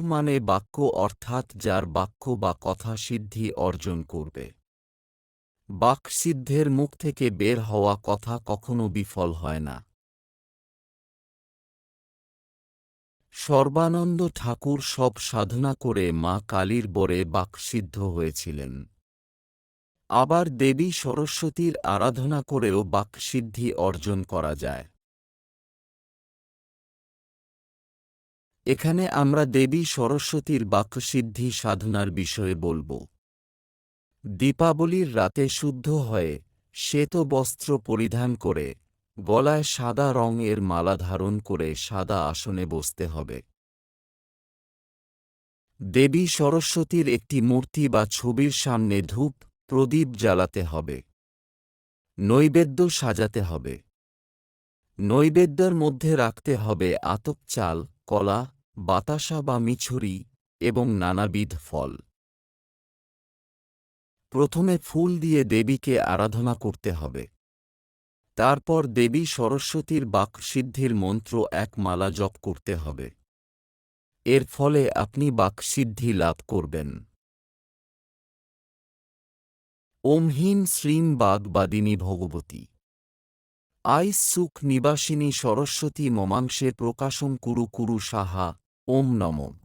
মানে বাক্য অর্থাৎ যার বাক্য বা কথা সিদ্ধি অর্জন করবে। বাক্সিদ্ধের মুখ থেকে বের হওয়া কথা কখনো বিফল হয় না। সর্বানন্দ ঠাকুর সব সাধনা করে মা কালীর বরে বাকসিদ্ধ হয়েছিলেন। আবার দেবী সরস্বতীর আরাধনা করেও বাকসিদ্ধি অর্জন করা যায়। এখানে আমরা দেবী সরস্বতীর বাক্যসিদ্ধি সাধনার বিষয়ে বলব। দীপাবলির রাতে শুদ্ধ হয়ে শ্বেত বস্ত্র পরিধান করে গলায় সাদা রঙের মালা ধারণ করে সাদা আসনে বসতে হবে। দেবী সরস্বতীর একটি মূর্তি বা ছবির সামনে ধূপ, প্রদীপ জ্বালাতে হবে। নৈবেদ্য সাজাতে হবে। নৈবেদ্যের মধ্যে রাখতে হবে আতপ চাল, কলা বাতাসা বা মিছরি এবং নানাবিধ ফল। প্রথমে ফুল দিয়ে দেবীকে আরাধনা করতে হবে। তারপর দেবী সরস্বতীর বাকসিদ্ধির মন্ত্র এক মালা জপ করতে হবে। এর ফলে আপনি বাকসিদ্ধি লাভ করবেন। ওম হিম শ্রীম বাগবাদিনী ভগবতী। আইস সুখ নিবাসিনী সরস্বতী মমাংসে প্রকাশং কুরু কুরু সাহা। ওম নমঃ।